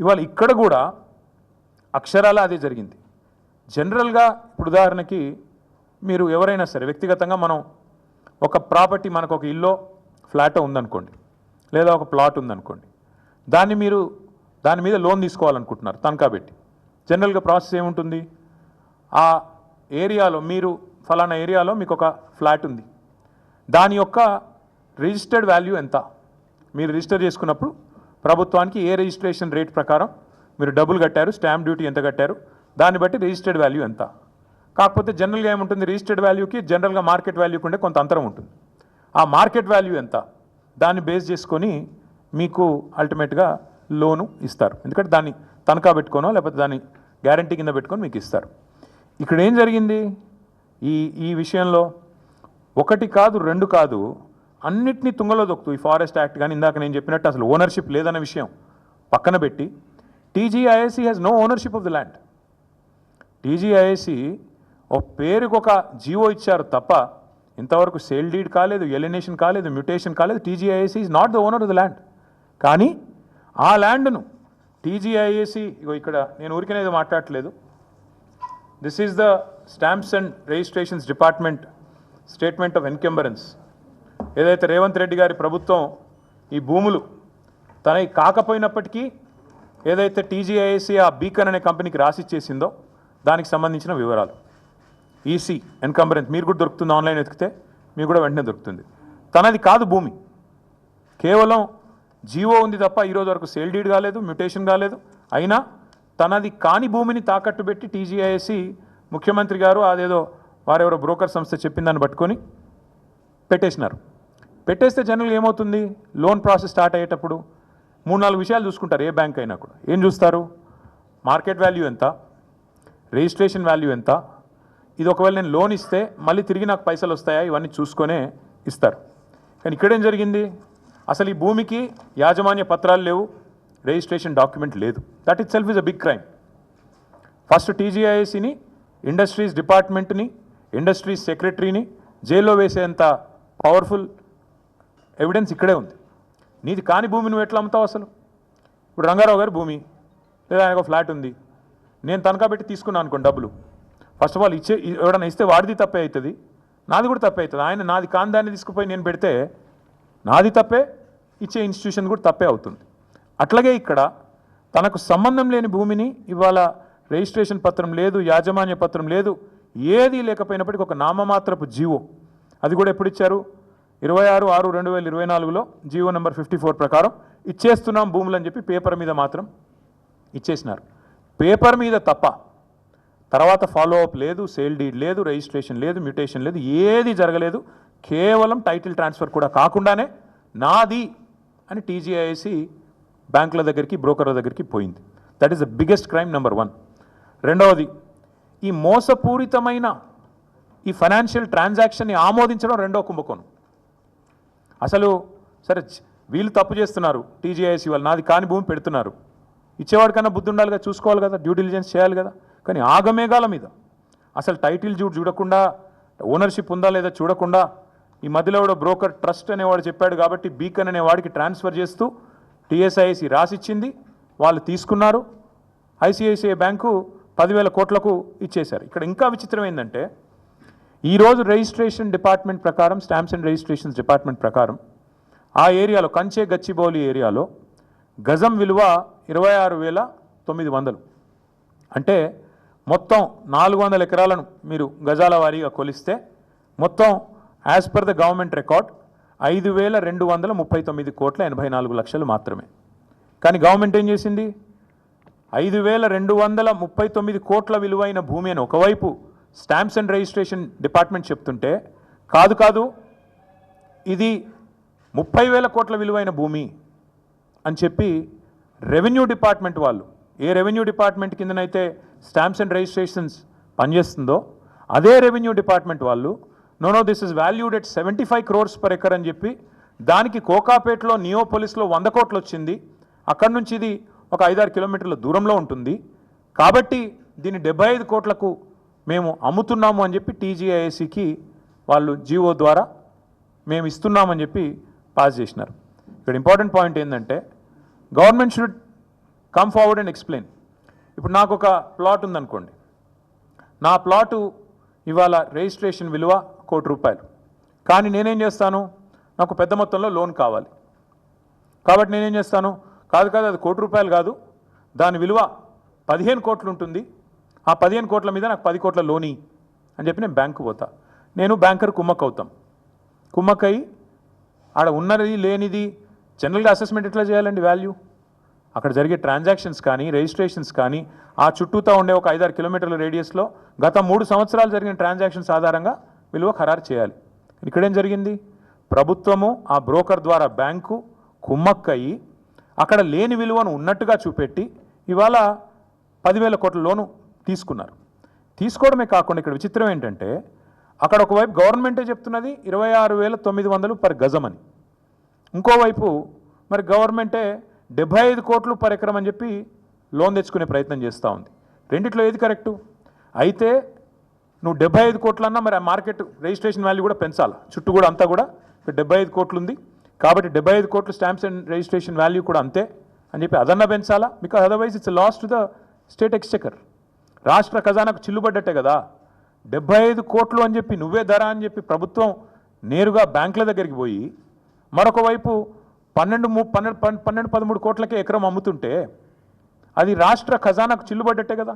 ఇవాళ ఇక్కడ కూడా అక్షరాల అదే జరిగింది. జనరల్గా ఇప్పుడు ఉదాహరణకి మీరు ఎవరైనా సరే వ్యక్తిగతంగా మనం ఒక ప్రాపర్టీ మనకు ఒక ఇల్లో ఫ్లాట్ ఉందనుకోండి లేదా ఒక ప్లాట్ ఉందనుకోండి దాన్ని మీరు దాని మీద లోన్ తీసుకోవాలనుకుంటున్నారు తనఖా పెట్టి. జనరల్గా ప్రాసెస్ ఏముంటుంది? ఆ ఏరియాలో మీరు ఫలానా ఏరియాలో మీకు ఒక ఫ్లాట్ ఉంది. దాని యొక్క రిజిస్టర్డ్ వాల్యూ ఎంత? మీరు రిజిస్టర్ చేసుకున్నప్పుడు ప్రభుత్వానికి ఏ రిజిస్ట్రేషన్ రేట్ ప్రకారం మీరు డబ్బులు కట్టారు స్టాంప్ డ్యూటీ ఎంత కట్టారు దాన్ని బట్టి రిజిస్టర్డ్ వాల్యూ ఎంత. కాకపోతే జనరల్గా ఏముంటుంది రిజిస్టర్డ్ వాల్యూకి జనరల్గా మార్కెట్ వాల్యూకి ఉండే కొంత అంతరం ఉంటుంది. ఆ మార్కెట్ వాల్యూ ఎంత దాన్ని బేస్ చేసుకొని మీకు అల్టిమేట్గా లోను ఇస్తారు. ఎందుకంటే దాన్ని తనఖా పెట్టుకోనో లేకపోతే దాన్ని గ్యారంటీ కింద పెట్టుకొని మీకు ఇస్తారు. ఇక్కడ ఏం జరిగింది? ఈ ఈ విషయంలో ఒకటి కాదు రెండు కాదు అన్నిటినీ తుంగలో దొక్కుతూ ఈ ఫారెస్ట్ యాక్ట్ కానీ ఇందాక నేను చెప్పినట్టు అసలు ఓనర్షిప్ లేదన్న విషయం పక్కన పెట్టి TGIIC has no ownership of the land TGIIC ఓ పేరుకొక ఒక జీవో ఇచ్చారు తప్ప ఇంతవరకు సేల్ డీడ్ కాలేదు ఎలినేషన్ కాలేదు మ్యూటేషన్ కాలేదు. TGIIC is not the owner of the land కానీ ఆ ల్యాండ్ను టీజీఐఏసి ఇగో ఇక్కడ నేను ఊరికనేది మాట్లాడట్లేదు. This is the stamps and registrations department statement of encumbrance ఏదైతే రేవంత్ రెడ్డి గారి ప్రభుత్వం ఈ భూములు తనవి కాకపోయినప్పటికీ ఏదైతే టీజీఐఎస్సీ ఆ బీకన్ అనే కంపెనీకి రాసిచ్చేసిందో దానికి సంబంధించిన వివరాలు. ఈసీ ఎన్కంబరెన్స్ మీరు కూడా దొరుకుతుంది ఆన్లైన్ వెతికితే మీకు కూడా వెంటనే దొరుకుతుంది. తనది కాదు భూమి. కేవలం జీవో ఉంది తప్ప ఈరోజు వరకు సేల్ డీడ్ కాలేదు మ్యూటేషన్ కాలేదు. అయినా తనది కాని భూమిని తాకట్టు పెట్టి టీజీఐఎస్సి ముఖ్యమంత్రి గారు అదేదో వారెవరో బ్రోకర్ సంస్థ చెప్పిందని పట్టుకొని పెట్టేసినారు. పెట్టేస్తే జనరల్గా ఏమవుతుంది? లోన్ ప్రాసెస్ స్టార్ట్ అయ్యేటప్పుడు మూడు నాలుగు విషయాలు చూసుకుంటారు ఏ బ్యాంక్ అయినా కూడా. ఏం చూస్తారు? మార్కెట్ వాల్యూ ఎంత? రిజిస్ట్రేషన్ వాల్యూ ఎంత? ఇది ఒకవేళ నేను లోన్ ఇస్తే మళ్ళీ తిరిగి నాకు పైసలు వస్తాయా? ఇవన్నీ చూసుకొనే ఇస్తారు. కానీ ఇక్కడేం జరిగింది? అసలు ఈ భూమికి యాజమాన్య పత్రాలు లేవు రిజిస్ట్రేషన్ డాక్యుమెంట్ లేదు. That itself is a big crime first టీజీఐఎస్సిని industries డిపార్ట్మెంట్ని ఇండస్ట్రీస్ సెక్రటరీని జైల్లో వేసేంత పవర్ఫుల్ ఎవిడెన్స్ ఇక్కడే ఉంది. నీది కాని భూమి నువ్వు ఎట్లా అమ్ముతావు అసలు? ఇప్పుడు రంగారావు గారి భూమి లేదా ఆయనకు ఒక ఫ్లాట్ ఉంది. నేను తనఖా పెట్టి తీసుకున్నాను అనుకోండి డబ్బులు. ఫస్ట్ ఆఫ్ ఆల్ ఇచ్చే ఎవడన్నా ఇస్తే వాడిది తప్పే అవుతుంది. నాది కూడా తప్పే అవుతుంది. ఆయన నాది కాని దాన్ని తీసుకుపోయి నేను పెడితే నాది తప్పే ఇచ్చే ఇన్స్టిట్యూషన్ కూడా తప్పే అవుతుంది. అట్లాగే ఇక్కడ తనకు సంబంధం లేని భూమిని ఇవాళ రిజిస్ట్రేషన్ పత్రం లేదు యాజమాన్య పత్రం లేదు ఏది లేకపోయినప్పటికీ ఒక నామమాత్రపు జీవో. అది కూడా ఎప్పుడు ఇచ్చారు ఇరవై ఆరు ఆరు రెండు వేల ఇరవై నాలుగులో జియో నెంబర్ ఫిఫ్టీ ఫోర్ ప్రకారం ఇచ్చేస్తున్నాం భూములు అని చెప్పి పేపర్ మీద మాత్రం ఇచ్చేసినారు. పేపర్ మీద తప్ప తర్వాత ఫాలో అప్ లేదు సేల్ డీడ్ లేదు రిజిస్ట్రేషన్ లేదు మ్యూటేషన్ లేదు ఏది జరగలేదు కేవలం టైటిల్ ట్రాన్స్ఫర్ కూడా కాకుండానే నాది అని టీజీఐసి బ్యాంకుల దగ్గరికి బ్రోకర్ల దగ్గరికి పోయింది. That is the biggest crime number one రెండవది ఈ మోసపూరితమైన ఈ ఫైనాన్షియల్ ట్రాన్సాక్షన్ని ఆమోదించడం రెండో కుంభకోణం. అసలు సరే వీళ్ళు తప్పు చేస్తున్నారు టీజీఐసి వాళ్ళు నాది కాని భూమి పెడుతున్నారు. ఇచ్చేవాడికన్నా బుద్ధి ఉండాలి కదా చూసుకోవాలి కదా డ్యూ డిలిజెన్స్ చేయాలి కదా. కానీ ఆగమేఘాల మీద అసలు టైటిల్ చూ చూడకుండా ఓనర్షిప్ ఉందా లేదా చూడకుండా ఈ మధ్యలో కూడా బ్రోకర్ ట్రస్ట్ అనేవాడు చెప్పాడు కాబట్టి బీకన్ అనే వాడికి ట్రాన్స్ఫర్ చేస్తూ టీఎస్ఐసి రాసిచ్చింది వాళ్ళు తీసుకున్నారు. ఐసిఐసిఐ బ్యాంకు పదివేల కోట్లకు ఇచ్చేశారు. ఇక్కడ ఇంకా విచిత్రం ఏంటంటే ఈరోజు రిజిస్ట్రేషన్ డిపార్ట్మెంట్ ప్రకారం స్టాంప్స్ అండ్ రిజిస్ట్రేషన్స్ డిపార్ట్మెంట్ ప్రకారం ఆ ఏరియాలో కంచే గచ్చిబౌలి ఏరియాలో గజం విలువ ఇరవై ఆరు వేల తొమ్మిది వందలు. అంటే మొత్తం నాలుగు వందల ఎకరాలను మీరు గజాల వారీగా కొలిస్తే మొత్తం as per the government record ఐదు వేల రెండు వందల ముప్పై తొమ్మిది కోట్ల ఎనభై నాలుగు లక్షలు మాత్రమే. కానీ గవర్నమెంట్ ఏం చేసింది? ఐదు వేల రెండు వందల ముప్పై తొమ్మిది కోట్ల విలువైన భూమి అని ఒకవైపు స్టాంప్స్ అండ్ రిజిస్ట్రేషన్ డిపార్ట్మెంట్ చెప్తుంటే కాదు కాదు ఇది ముప్పై వేల కోట్ల విలువైన భూమి అని చెప్పి రెవెన్యూ డిపార్ట్మెంట్ వాళ్ళు ఏ రెవెన్యూ డిపార్ట్మెంట్ కిందనైతే స్టాంప్స్ అండ్ రిజిస్ట్రేషన్స్ పనిచేస్తుందో అదే రెవెన్యూ డిపార్ట్మెంట్ వాళ్ళు no no this is valued at seventy five crores per acre అని చెప్పి దానికి కోకాపేటలో నియోపోలిస్లో వంద కోట్లు వచ్చింది. అక్కడి నుంచి ఇది ఒక ఐదారు కిలోమీటర్ల దూరంలో ఉంటుంది. కాబట్టి దీన్ని డెబ్బై ఐదు కోట్లకు మేము అమ్ముతున్నాము అని చెప్పి టీజీఐఏసీకి వాళ్ళు జీవో ద్వారా మేము ఇస్తున్నామని చెప్పి పాస్ చేసినారు. ఇక్కడ ఇంపార్టెంట్ పాయింట్ ఏంటంటే government should come forward and explain. ఇప్పుడు నాకు ఒక ప్లాట్ ఉందనుకోండి. నా ప్లాటు ఇవాళ రిజిస్ట్రేషన్ విలువ కోటి రూపాయలు. కానీ నేనేం చేస్తాను? నాకు పెద్ద మొత్తంలో లోన్ కావాలి. కాబట్టి నేనేం చేస్తాను? కాదు కాదు అది కోటి రూపాయలు కాదు. దాని విలువ పదిహేను కోట్లు ఉంటుంది. ఆ పదిహేను కోట్ల మీద నాకు పది కోట్ల లోని అని చెప్పి నేను బ్యాంకు పోతా. నేను బ్యాంకర్ కుమ్మక్ అవుతాం కుమ్మక్కై ఆడ ఉన్నది లేనిది జనరల్గా అసెస్మెంట్ ఎట్లా చేయాలండి వాల్యూ? అక్కడ జరిగే ట్రాన్సాక్షన్స్ కానీ రిజిస్ట్రేషన్స్ కానీ ఆ చుట్టూతా ఉండే ఒక ఐదారు కిలోమీటర్ల రేడియస్లో గత మూడు సంవత్సరాలు జరిగిన ట్రాన్సాక్షన్స్ ఆధారంగా విలువ ఖరారు చేయాలి. ఇక్కడేం జరిగింది? ప్రభుత్వము ఆ బ్రోకర్ ద్వారా బ్యాంకు కుమ్మక్కయి అక్కడ లేని విలువను ఉన్నట్టుగా చూపెట్టి ఇవాళ పదివేల కోట్ల లోను తీసుకున్నారు. తీసుకోవడమే కాకుండా ఇక్కడ విచిత్రం ఏంటంటే అక్కడ ఒకవైపు గవర్నమెంటే చెప్తున్నది ఇరవై ఆరు వేల తొమ్మిది వందలు పర్ గజం అని. ఇంకోవైపు మరి గవర్నమెంటే డెబ్బై ఐదు కోట్లు పర్ ఎకరం అని చెప్పి లోన్ తెచ్చుకునే ప్రయత్నం చేస్తూ ఉంది. రెండిట్లో ఏది కరెక్టు? అయితే నువ్వు డెబ్బై ఐదు కోట్లన్నా మరి ఆ మార్కెట్ రిజిస్ట్రేషన్ వాల్యూ కూడా పెంచాలి? చుట్టూ కూడా అంతా కూడా? డెబ్బై ఐదు కోట్లు ఉంది కాబట్టి డెబ్బై ఐదు కోట్లు స్టాంప్స్ అండ్ రిజిస్ట్రేషన్ వాల్యూ కూడా అంతే అని చెప్పి అదన్నా పెంచాలా? Because otherwise it's loss to the state exchequer. రాష్ట్ర ఖజానాకు చిల్లుబడ్డట్టే కదా. డెబ్బై ఐదు కోట్లు అని చెప్పి నువ్వే ధర అని చెప్పి ప్రభుత్వం నేరుగా బ్యాంకుల దగ్గరికి పోయి మరొక వైపు పన్నెండు పన్నెండు పన్నెండు పదమూడు కోట్లకే ఎకరం అమ్ముతుంటే అది రాష్ట్ర ఖజానాకు చిల్లుబడ్డట్టే కదా.